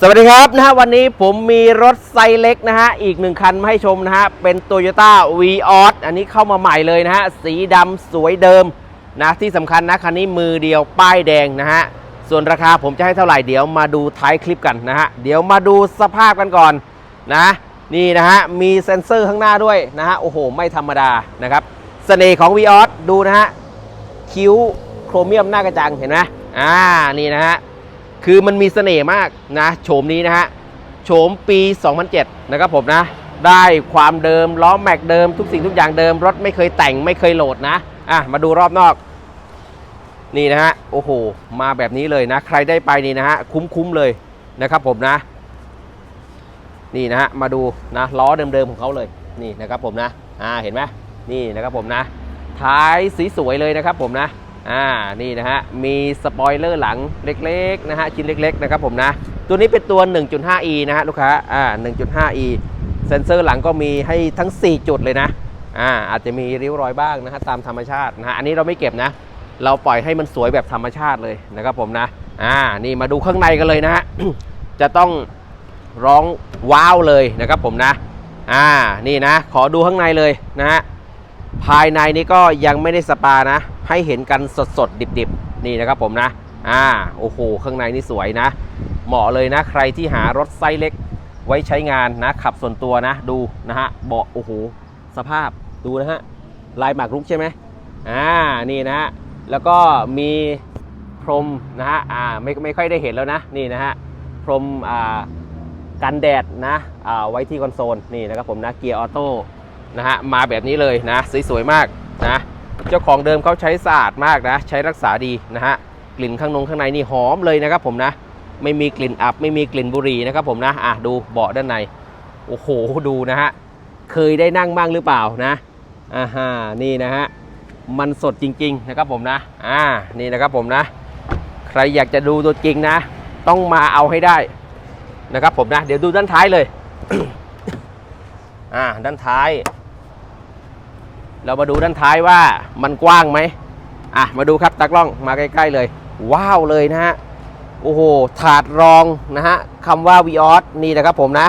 สวัสดีครับนะฮะวันนี้ผมมีรถไซส์เล็กนะฮะอีกหนึ่งคันมาให้ชมนะฮะเป็น Toyota v ีออสอันนี้เข้ามาใหม่เลยนะฮะสีดำสวยเดิมนะที่สำคัญนะคันนี้มือเดียวป้ายแดงนะฮะส่วนราคาผมจะให้เท่าไหร่เดี๋ยวมาดูท้ายคลิปกันนะฮะเดี๋ยวมาดูสภาพกันก่อนนะนี่นะฮะมีเซ็นเซอร์ข้างหน้าด้วยนะฮะโอ้โห ไม่ธรรมดานะครับเสน่ห์ของ v ีออสดูนะฮะคิ้วโครเมียมหน้ากระจังเห็นไหมอ่านี่นะฮะ คือมันมีเสน่ห์มากนะโฉมนี้นะฮะโฉมปี 2007 นะครับผมนะ ได้ความเดิมล้อแม็กเดิมทุกสิ่งทุกอย่างเดิม รถไม่เคยแต่งไม่เคยโหลดนะอะมาดูรอบนอก นี่นะฮะโอ้โห มาแบบนี้เลยนะ ใครได้ไปนี่นะฮะคุ้มๆเลยนะครับผมนะ นี่นะฮะมาดูนะล้อเดิมๆของเขาเลยนี่นะครับผมนะอ่าเห็นไหมนี่นะครับผมนะ ท้ายสีสวยเลยนะครับผมนะ อ่านี่นะฮะมีสปอยเลอร์หลังเล็กๆนะฮะชิ้นเล็กๆนะครับผมนะตัวนี้เป็นตัว 1.5e นะฮะลูกค้าอ่า 1.5e เซนเซอร์หลังก็มีให้ทั้ง 4 จุดเลยนะอ่าอาจจะมีริ้วรอยบ้างนะฮะตามธรรมชาตินะฮะอันนี้เราไม่เก็บนะ เราปล่อยให้มันสวยแบบธรรมชาติเลยนะครับผมนะอ่านี่มาดูข้างในกันเลยนะฮะจะต้องร้องว้าวเลยนะครับผมนะอ่านี่นะ ขอดูข้างในเลยนะฮะ ภายในนี้ก็ยังไม่ได้สปานะ ให้เห็นกันสดสดๆดิบๆ นี่นะครับผมนะ อ่า โอ้โห ข้างในนี่สวยนะ เหมาะเลยนะ ใครที่หารถไซส์เล็กไว้ใช้งานนะ ขับส่วนตัวนะ ดูนะฮะ เบาะ โอ้โห สภาพ ดูนะฮะ ลายหมากรุกใช่ไหมอ่า นี่นะฮะ แล้วก็มีพรมนะฮะ อ่า ไม่ไม่ค่อยได้เห็นแล้วนะ นี่นะฮะ พรม อ่า กันแดดนะ อ่า ไว้ที่คอนโซล นี่นะครับผมนะ เกียร์ออโต้ นะฮะมาแบบนี้เลยนะสวยๆมากนะเจ้าของเดิมเขาใช้สะอาดมากนะ ใช้รักษาดีนะฮะกลิ่นข้างนงข้างในนี่หอมเลยนะครับผมนะ ไม่มีกลิ่นอับ ไม่มีกลิ่นบุหรี่นะครับผมนะอะดูเบาะด้านใน โอ้โหดูนะฮะเคยได้นั่งบ้างหรือเปล่านะอ่าฮะนี่นะฮะมันสดจริง ๆ นะครับผมนะอ่านี่นะครับผมนะ ใครอยากจะดูตัวจริงนะ ต้องมาเอาให้ได้นะครับผมนะ เดี๋ยวดูด้านท้ายเลยอ่าด้านท้าย เรามาดูด้านท้ายว่ามันกว้างไหมอะมาดูครับตากล้องมาใกล้ ๆเลย ว้าวเลยนะฮะโอ้โหถาดรองนะฮะคำว่าวีออสนี่นะครับผมนะ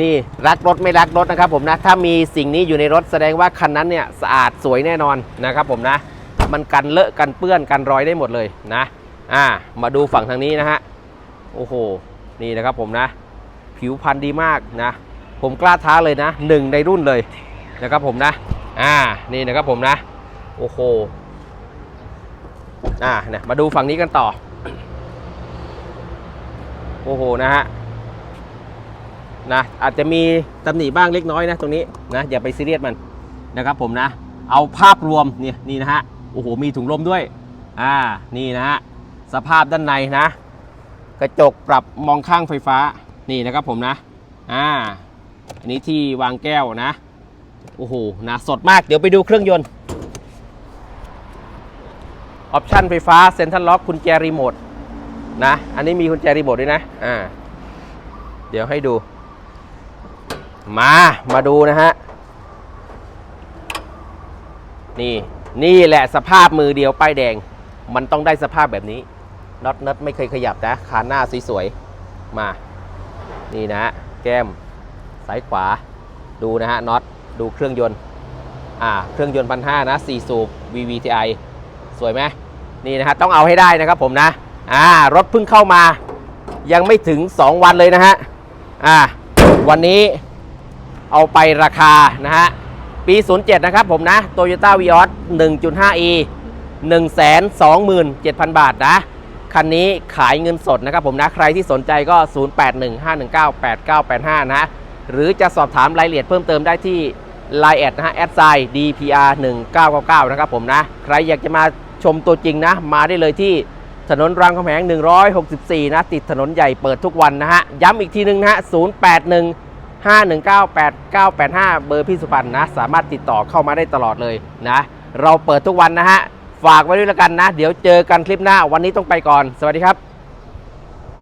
นี่รักรถไม่รักรถนะครับผมนะถ้ามีสิ่งนี้อยู่ในรถแสดงว่าคันนั้นเนี่ยสะอาดสวยแน่นอนนะครับผมนะ มันกันเลอะกันเปื้อนกันรอยได้หมดเลยนะอ่ามาดูฝั่งทางนี้นะฮะโอ้โหนี่นะครับผมนะ ผิวพรรณดีมากนะ ผมกล้าท้าเลยนะหนึ่งในรุ่นเลยนะครับผมนะ อ่านี่นะครับผมนะโอ้โหอ่าเนี่ยมาดูฝั่งนี้กันต่อ โอ้โหนะฮะนะอาจจะมีตำหนิบ้างเล็กน้อยนะตรงนี้นะอย่าไปซีเรียสมันนะครับผมนะ เอาภาพรวมเนี่ยนี่นะฮะโอ้โหมีถุงลมด้วยอ่านี่นะฮะสภาพด้านในนะ กระจกปรับมองข้างไฟฟ้านี่นะครับผมนะอ่าอันนี้ที่วางแก้วนะ โอ้โหนะสดมากเดี๋ยวไปดูเครื่องยนต์ ออปชันไฟฟ้าเซ็นทรัลล็อกกุญแจรีโมทนะ อันนี้มีกุญแจรีโมทด้วยนะ อ่า เดี๋ยวให้ดู มา มาดูนะฮะ นี่ นี่แหละสภาพมือเดียวป้ายแดง มันต้องได้สภาพแบบนี้น็อตน็อตไม่เคยขยับนะขาหน้าสวยๆ มา นี่นะฮะแก้ม ซ้ายขวา ดูนะฮะน็อต ดูเครื่องยนต์ อ่า เครื่องยนต์พันห้านะ4สูบ VVTi สวยไหมนี่นะฮะต้องเอาให้ได้นะครับผมนะ อ่า รถเพิ่งเข้ามา ยังไม่ถึง 2 วันเลยนะฮะ อ่า วันนี้เอาไปราคานะฮะ ปี 07 นะครับผมนะ Toyota Vios 1.5e 127,000 บาทนะ คันนี้ขายเงินสดนะครับผมนะ ใครที่สนใจก็ 0815198985 นะ หรือจะสอบถามรายละเอียดเพิ่มเติมได้ที่ Line แอดนะฮะแอดไซด์ DPR 1999นะครับผมนะ ใครอยากจะมาชมตัวจริงนะ มาได้เลยที่ถนนรามคำแหง 164 นะ ติดถนนใหญ่เปิดทุกวันนะฮะ ย้ำอีกทีนึงนะฮะ 081 5198985 เบอร์พี่สุพรรณนะ สามารถติดต่อเข้ามาได้ตลอดเลยนะ เราเปิดทุกวันนะฮะ ฝากไว้ด้วยล้วกันนะ เดี๋ยวเจอกันคลิปหน้า วันนี้ต้องไปก่อน สวัสดีครับ